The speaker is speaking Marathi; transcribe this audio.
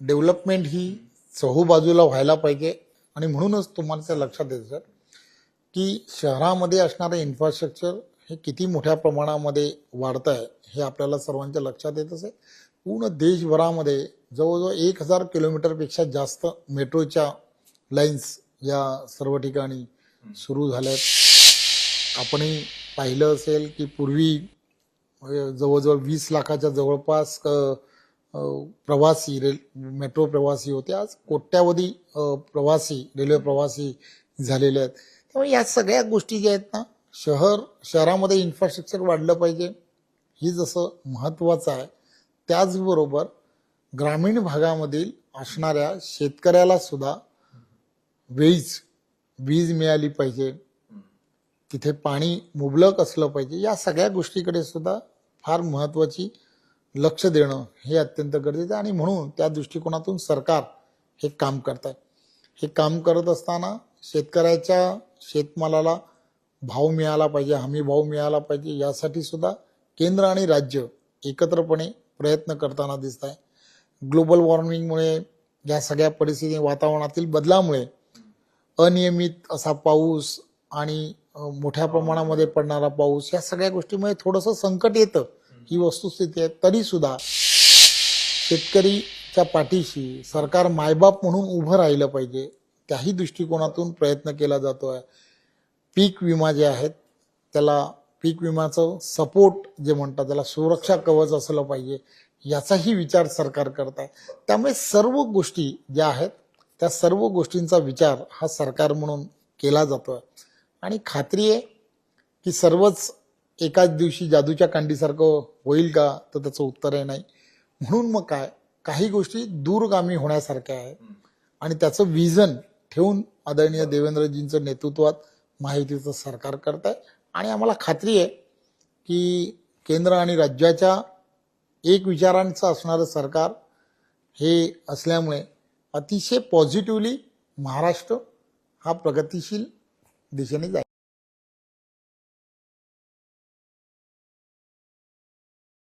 डेव्हलपमेंट ही चहूबाजूला व्हायला पाहिजे. आणि म्हणूनच तुम्हाला ते लक्षात येतं सर की शहरामध्ये असणारं इन्फ्रास्ट्रक्चर हे किती मोठ्या प्रमाणामध्ये वाढतं आहे हे आपल्याला सर्वांच्या लक्षात येतच आहे पूर्ण देशभरामध्ये जवळजवळ एक हजार किलोमीटरपेक्षा जास्त मेट्रोच्या लाईन्स या सर्व ठिकाणी सुरू झाल्या आहेत आपणही पाहिलं असेल की पूर्वी जवळजवळ वीस लाखाच्या जवळपास प्रवासी रेल मेट्रो प्रवासी होते. आज कोट्यावधी प्रवासी रेल्वे प्रवासी झालेले आहेत. त्यामुळे या सगळ्या गोष्टी ज्या आहेत ना शहर शहरामध्ये इन्फ्रास्ट्रक्चर वाढलं पाहिजे. ही जसं महत्त्वाचं आहे त्याचबरोबर ग्रामीण भागामधील असणाऱ्या शेतकऱ्याला सुद्धा वीज वीज मिळाली पाहिजे. तिथे पाणी मुबलक असलं पाहिजे. या सगळ्या गोष्टीकडे सुद्धा फार महत्वाची लक्ष देणं हे अत्यंत गरजेचं आहे. आणि म्हणून त्या दृष्टिकोनातून सरकार हे काम करत आहे हे काम करत असताना शेतकऱ्याच्या शेतमालाला भाव मिळाला पाहिजे हमी भाव मिळाला पाहिजे यासाठी सुद्धा केंद्र आणि राज्य एकत्रपणे प्रयत्न करताना दिसत आहे ग्लोबल वॉर्मिंगमुळे या सगळ्या परिस्थिती वातावरणातील बदलामुळे अनियमित असा पाऊस आणि मोठ्या प्रमाणामध्ये पडणारा पाऊस या सगळ्या गोष्टीमुळे थोडंसं संकट येतं. ही वस्तुस्थिती आहे तरीसुद्धा शेतकरीच्या पाठीशी सरकार मायबाप म्हणून उभं राहिलं पाहिजे. त्याही दृष्टिकोनातून प्रयत्न केला जातो आहे पीक विमा जे आहेत त्याला पीक विम्याचं सपोर्ट जे म्हणतात त्याला सुरक्षा कवच असलं पाहिजे याचाही विचार सरकार करत आहे. त्यामुळे सर्व गोष्टी ज्या आहेत त्या सर्व गोष्टींचा विचार हा सरकार म्हणून केला जातो आहे आणि खात्री आहे की सर्वच एकाच दिवशी जादूच्या कांडीसारखं होईल का? तर त्याचं उत्तर आहे नाही. म्हणून मग काय? काही गोष्टी दूरगामी होण्यासारख्या आहेत. आणि त्याचं विजन ठेवून आदरणीय देवेंद्रजींचं नेतृत्वात महायुतीचं सरकार करत आहे आणि आम्हाला खात्री आहे की केंद्र आणि राज्याच्या एक विचारांचं असणारं सरकार हे असल्यामुळे अतिशय पॉझिटिव्हली महाराष्ट्र हा प्रगतिशील दिशेने जाईल.